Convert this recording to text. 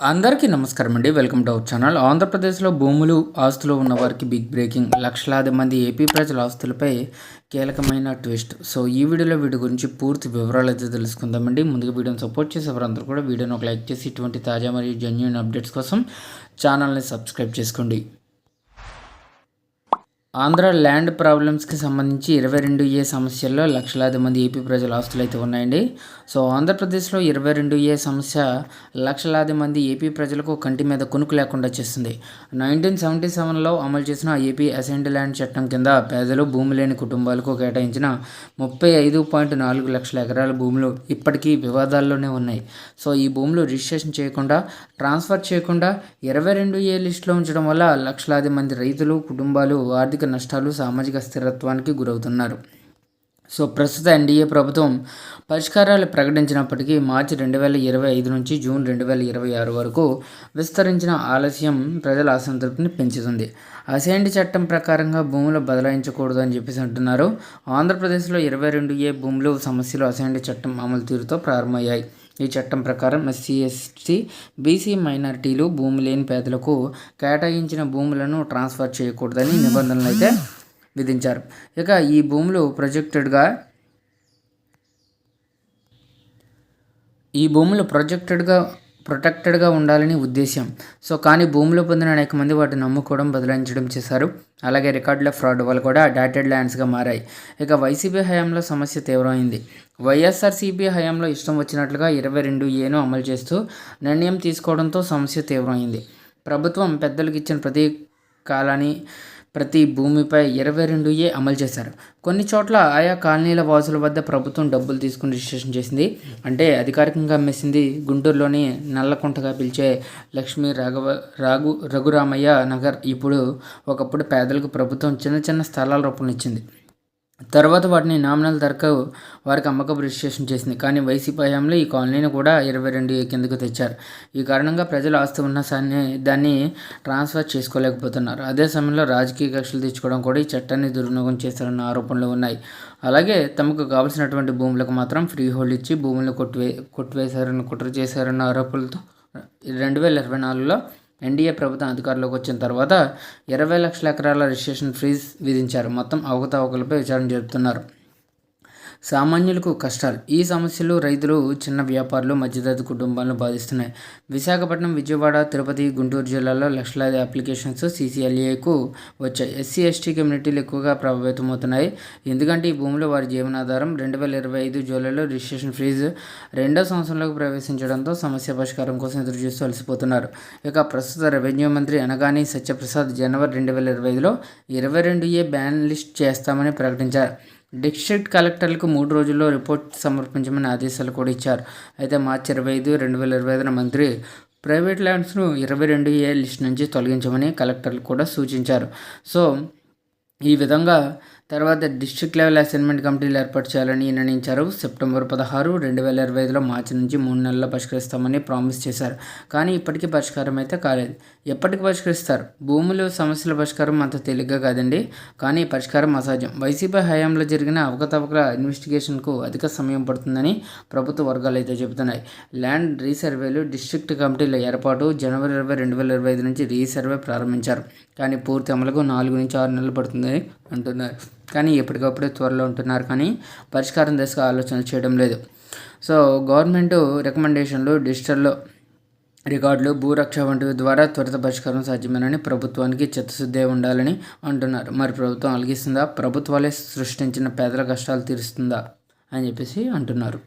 అందరికీ నమస్కారం అండి. Welcome to our channel. ఆంధ్రప్రదేశ్లో భూములు ఆస్తులు ఉన్న వారికి బిగ్ బ్రేకింగ్ లక్షలాది మంది ఏపీ ప్రజల ఆస్తులపై కీలకమైన ట్విస్ట్ సో ఈ వీడియోలో వీటి గురించి పూర్తి వివరాలు అయితే తెలుసుకుందామండి ముందుగా వీడియోని సపోర్ట్ చేసే వారందరూ కూడా వీడియోని ఒక లైక్ చేసి ఇటువంటి తాజా మరియు జెన్యున్ అప్డేట్స్ కోసం ఛానల్ని సబ్స్క్రైబ్ చేసుకోండి. ఆంధ్ర ల్యాండ్ ప్రాబ్లమ్స్కి సంబంధించి ఇరవై రెండు ఏ సమస్యల్లో లక్షలాది మంది ఏపీ ప్రజల ఆస్తులు అయితే ఉన్నాయండి. సో ఆంధ్రప్రదేశ్లో ఇరవై రెండు ఏ సమస్య లక్షలాది మంది ఏపీ ప్రజలకు కంటి మీద కొనుక్కు లేకుండా చేస్తుంది. నైన్టీన్ సెవెంటీ సెవెన్లో అమలు చేసిన ఏపీ అసెంట్ ల్యాండ్ చట్టం కింద పేదలు భూమి లేని కుటుంబాలకు కేటాయించిన ముప్పై ఐదు పాయింట్ నాలుగు లక్షల ఎకరాల భూములు ఇప్పటికీ వివాదాల్లోనే ఉన్నాయి. సో ఈ భూములు రిజిస్ట్రేషన్ చేయకుండా ట్రాన్స్ఫర్ చేయకుండా ఇరవై రెండు ఏ లిస్టులో ఉంచడం వల్ల లక్షలాది మంది రైతులు కుటుంబాలు ఆర్థిక ఆర్థిక నష్టాలు సామాజిక స్థిరత్వానికి గురవుతున్నారు. సో ప్రస్తుత ఎన్డీఏ ప్రభుత్వం పరిష్కారాలు ప్రకటించినప్పటికీ మార్చి రెండు వేల ఇరవై ఐదు నుంచి జూన్ రెండు వేల ఇరవై ఆరు వరకు విస్తరించిన ఆలస్యం ప్రజల అసంతృప్తిని పెంచుతుంది. అసేంటి చట్టం ప్రకారంగా భూములు బదలాయించకూడదు అని చెప్పేసి అంటున్నారు. ఆంధ్రప్రదేశ్లో ఇరవై రెండు ఏ భూములు సమస్యలు అసేంటి చట్టం అమలు తీరుతో ప్రారంభమయ్యాయి. ఈ చట్టం ప్రకారం ఎస్సీ ఎస్టీ బీసీ మైనారిటీలు భూమి లేని పేదలకు కేటాయించిన భూములను ట్రాన్స్ఫర్ చేయకూడదని నిబంధనలు అయితే విధించారు. ఇక ఈ భూములు ప్రొజెక్టెడ్గా ఈ భూములు ప్రొజెక్టెడ్గా ప్రొటెక్టెడ్గా ఉండాలని ఉద్దేశం సో కానీ భూమిలో పొందిన అనేక మంది వాటిని నమ్ముకోవడం బదలాయించడం చేశారు. అలాగే రికార్డుల ఫ్రాడ్ వల్ల కూడా డాటెడ్ ల్యాండ్స్గా మారాయి. ఇక వైసీపీ హయాంలో సమస్య తీవ్రమైంది. వైఎస్ఆర్సీపీ హయాంలో ఇష్టం వచ్చినట్లుగా ఇరవై రెండు ఏను అమలు చేస్తూ నిర్ణయం తీసుకోవడంతో సమస్య తీవ్రమైంది. ప్రభుత్వం పెద్దలకు ఇచ్చిన ప్రతి కాలాన్ని ప్రతి భూమిపై ఇరవై రెండు ఏ అమలు చేశారు. కొన్ని చోట్ల ఆయా కాలనీల వాసుల వద్ద ప్రభుత్వం డబ్బులు తీసుకుని రిజిస్ట్రేషన్ చేసింది. అంటే అధికారికంగా అమ్మేసింది గుంటూరులోని నల్లకుంటగా పిలిచే లక్ష్మీ రాఘవ రాఘు రఘురామయ్య నగర్. ఇప్పుడు ఒకప్పుడు పేదలకు ప్రభుత్వం చిన్న చిన్న స్థలాల రూపంలో ఇచ్చింది తర్వాత వాటిని నామినల్ ధరకు వారికి అమ్మకం రిజిస్ట్రేషన్ చేసింది. కానీ వైసీపీ హయాంలో ఈ కాలనీని కూడా ఇరవై రెండు కిందకు తెచ్చారు. ఈ కారణంగా ప్రజలు ఆస్తి ఉన్న సాన్ని దాన్ని ట్రాన్స్ఫర్ చేసుకోలేకపోతున్నారు. అదే సమయంలో రాజకీయ కక్షలు తెచ్చుకోవడం కూడా ఈ చట్టాన్ని దుర్వినియోగం చేశారన్న ఆరోపణలు ఉన్నాయి. అలాగే తమకు కావలసినటువంటి భూములకు మాత్రం ఫ్రీ హోల్డ్ ఇచ్చి భూములను కొట్టివే కొట్టివేశారని కుట్ర చేశారన్న ఆరోపణలతో రెండు వేల ఇరవై నాలుగులో ఎన్డీఏ ప్రభుత్వం అధికారంలోకి వచ్చిన తర్వాత ఇరవై లక్షల ఎకరాల రిజిస్ట్రేషన్ ఫీజు విధించారు. మొత్తం అవకతవకలపై విచారణ జరుపుతున్నారు. సామాన్యులకు కష్టాలు. ఈ సమస్యలు రైతులు చిన్న వ్యాపారులు మధ్యతరగతి కుటుంబాలను బాధిస్తున్నాయి. విశాఖపట్నం విజయవాడ తిరుపతి గుంటూరు జిల్లాలో లక్షలాది అప్లికేషన్స్ సీసీఎల్ఏకు వచ్చాయి. ఎస్సీ ఎస్టీ కమ్యూనిటీలు ఎక్కువగా ప్రభావితమవుతున్నాయి. ఎందుకంటే ఈ భూమిలో వారి జీవనాధారం రెండు వేల ఇరవై ఐదు జూలైలో రిజిస్ట్రేషన్ ఫీజు రెండో సంవత్సరంలోకి ప్రవేశించడంతో సమస్య పరిష్కారం కోసం ఎదురు చూస్తూ అలసిపోతున్నారు. ఇక ప్రస్తుత రెవెన్యూ మంత్రి అనగాని సత్యప్రసాద్ జనవరి రెండు వేల ఇరవై ఐదులో ఇరవై రెండు ఏ బ్యాన్ లిస్ట్ చేస్తామని ప్రకటించారు. డిస్ట్రిక్ట్ కలెక్టర్లకు మూడు రోజుల్లో రిపోర్ట్ సమర్పించమని ఆదేశాలు కూడా ఇచ్చారు. అయితే మార్చి ఇరవై ఐదు రెండు వేల ఇరవై ఐదున మంత్రి ప్రైవేట్ ల్యాండ్స్ను ఇరవై రెండు ఏ లిస్ట్ నుంచి తొలగించమని కలెక్టర్లు కూడా సూచించారు. సో ఈ విధంగా తర్వాత డిస్ట్రిక్ట్ లెవెల్ అసైన్మెంట్ కమిటీలు ఏర్పాటు చేయాలని నిర్ణయించారు. సెప్టెంబర్ పదహారు రెండు వేల ఇరవై ఐదులో మార్చి నుంచి మూడు నెలల్లో పరిష్కరిస్తామని ప్రామిస్ చేశారు. కానీ ఇప్పటికీ పరిష్కారం అయితే కాలేదు. ఎప్పటికి పరిష్కరిస్తారు? భూములు సమస్యల పరిష్కారం అంత తేలిగ్గా కాదండి. కానీ పరిష్కారం అసాధ్యం. వైసీపీ హయాంలో జరిగిన అవకతవకల ఇన్వెస్టిగేషన్కు అధిక సమయం పడుతుందని ప్రభుత్వ వర్గాలు అయితే చెబుతున్నాయి. ల్యాండ్ రీసర్వేలు డిస్ట్రిక్ట్ కమిటీల ఏర్పాటు జనవరి ఇరవై రెండు వేల ఇరవై ఐదు నుంచి రీసర్వే ప్రారంభించారు. కానీ పూర్తి అమలుకు నాలుగు నుంచి ఆరు నెలలు పడుతుందని అంటున్నారు. కానీ ఎప్పటికప్పుడే త్వరలో ఉంటున్నారు కానీ పరిష్కారం దిశగా ఆలోచన చేయడం లేదు. సో గవర్నమెంట్ రికమెండేషన్లు డిజిటల్లో రికార్డులు భూరక్ష వంటివి ద్వారా త్వరిత పరిష్కారం సాధ్యమేనని ప్రభుత్వానికి చిత్తశుద్ధి ఉండాలని అంటున్నారు. మరి ప్రభుత్వం అలిగిస్తుందా? ప్రభుత్వాలే సృష్టించిన పేదల కష్టాలు తీరుస్తుందా? అని చెప్పేసి అంటున్నారు.